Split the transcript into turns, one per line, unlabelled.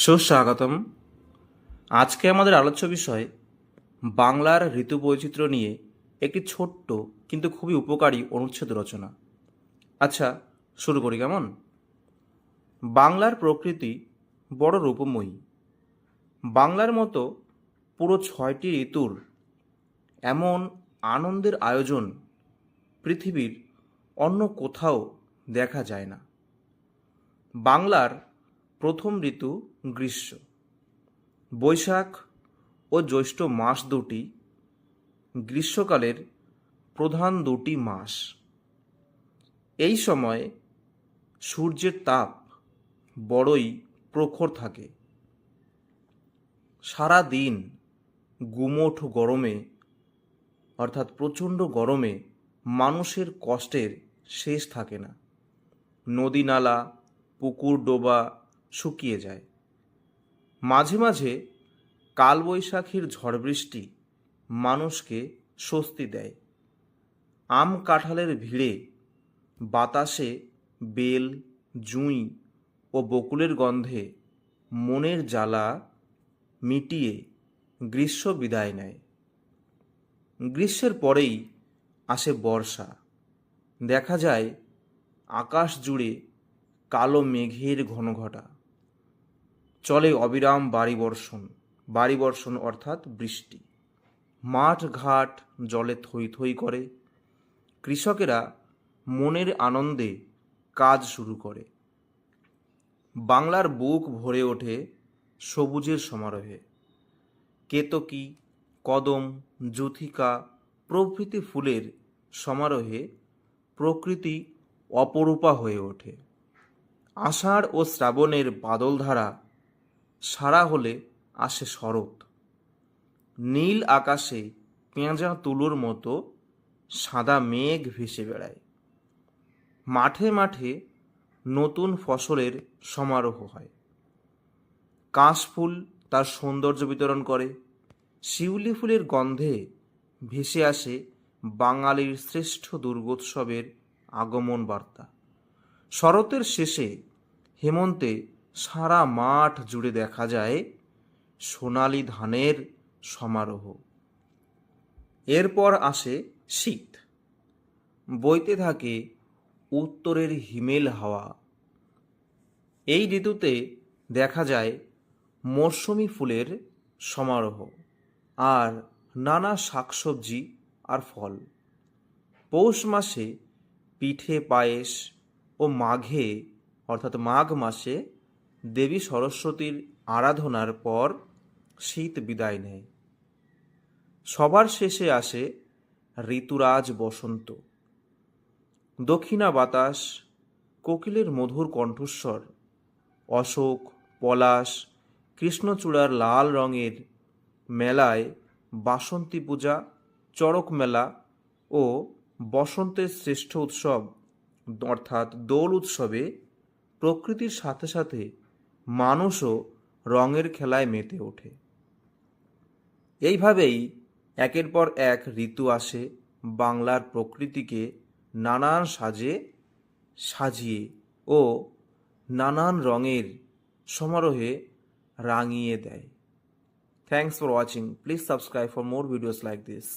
সুস্বাগতম। আজকে আমাদের আলোচ্য বিষয়, বাংলার ঋতু বৈচিত্র্য নিয়ে একটি ছোট্ট কিন্তু খুবই উপকারী অনুচ্ছেদ রচনা। আচ্ছা শুরু করি কেমন? বাংলার প্রকৃতি বড় রূপময়ী। বাংলার মতো পুরো ছয়টি ঋতুর এমন আনন্দের আয়োজন পৃথিবীর অন্য কোথাও দেখা যায় না। বাংলার প্রথম ঋতু গ্রীষ্ম। বৈশাখ ও জ্যৈষ্ঠ মাস দুটি, গ্রীষ্মকালের প্রধান দুটি মাস। এই সময় সূর্যের তাপ বড়ই প্রখর থাকে। সারা দিন গুমোট গরমে, অর্থাৎ প্রচণ্ড গরমে মানুষের কষ্টের শেষ থাকে না। নদী নালা পুকুর ডোবা শুকিয়ে যায়। মাঝে মাঝে কালবৈশাখীর ঝড় বৃষ্টি মানুষকে স্বস্তি দেয়। আম কাঁঠালের ভিড়ে বাতাসে বেল, জুঁই ও বকুলের গন্ধে মনের জ্বালা মিটিয়ে গ্রীষ্ম বিদায় নেয়। গ্রীষ্মের পরেই আসে বর্ষা। দেখা যায় আকাশ জুড়ে কালো মেঘের ঘনঘটা। চলে অবিরাম বাড়ি বর্ষণ বাড়ি বর্ষণ অর্থাৎ বৃষ্টি। মাঠ ঘাট জলে থই থই করে। কৃষকেরা মনের আনন্দে কাজ শুরু করে। বাংলার বুক ভরে ওঠে সবুজের সমারোহে। কেতকী, কদম জুথিকা প্রভৃতি ফুলের সমারোহে প্রকৃতি অপরূপা হয়ে ওঠে। আষাঢ় ও শ্রাবণের বাদলধারা সারা হলে আসে শরৎ। নীল আকাশে পেঁজা তুলোর মতো সাদা মেঘ ভেসে বেড়ায়। মাঠে মাঠে নতুন ফসলের সমারোহ হয়। কাশফুল তার সৌন্দর্য বিতরণ করে। শিউলি ফুলের গন্ধে ভেসে আসে বাঙালির শ্রেষ্ঠ দুর্গোৎসবের আগমন বার্তা। শরতের শেষে হেমন্তে সারা মাঠ জুড়ে দেখা যায় সোনালি ধানের সমারোহ। এরপর আসে শীত। বইতে থাকে উত্তরের হিমেল হাওয়া। এই ঋতুতে দেখা যায় মরশুমি ফুলের সমারোহ আর নানা শাকসবজি আর ফল। পৌষ মাসে পিঠে পায়েস ও মাঘে, অর্থাৎ মাঘ মাসে দেবী সরস্বতীর আরাধনার পর শীত বিদায় নেয়। সবার শেষে আসে ঋতুরাজ বসন্ত। দক্ষিণা বাতাস, কোকিলের মধুর কণ্ঠস্বর, অশোক, পলাশ, কৃষ্ণচূড়ার লাল রঙের মেলায় বাসন্তী পূজা, চড়ক মেলা ও বসন্তের শ্রেষ্ঠ উৎসব, অর্থাৎ দোল উৎসবে প্রকৃতির সাথে সাথে মানুষও রঙের খেলায় মেতে ওঠে। এইভাবেই একের পর এক ঋতু আসে, বাংলার প্রকৃতিকে নানান সাজে, সাজিয়ে ও নানান রঙের সমারোহে রাঙিয়ে দেয়। Thanks for watching please subscribe for more videos like this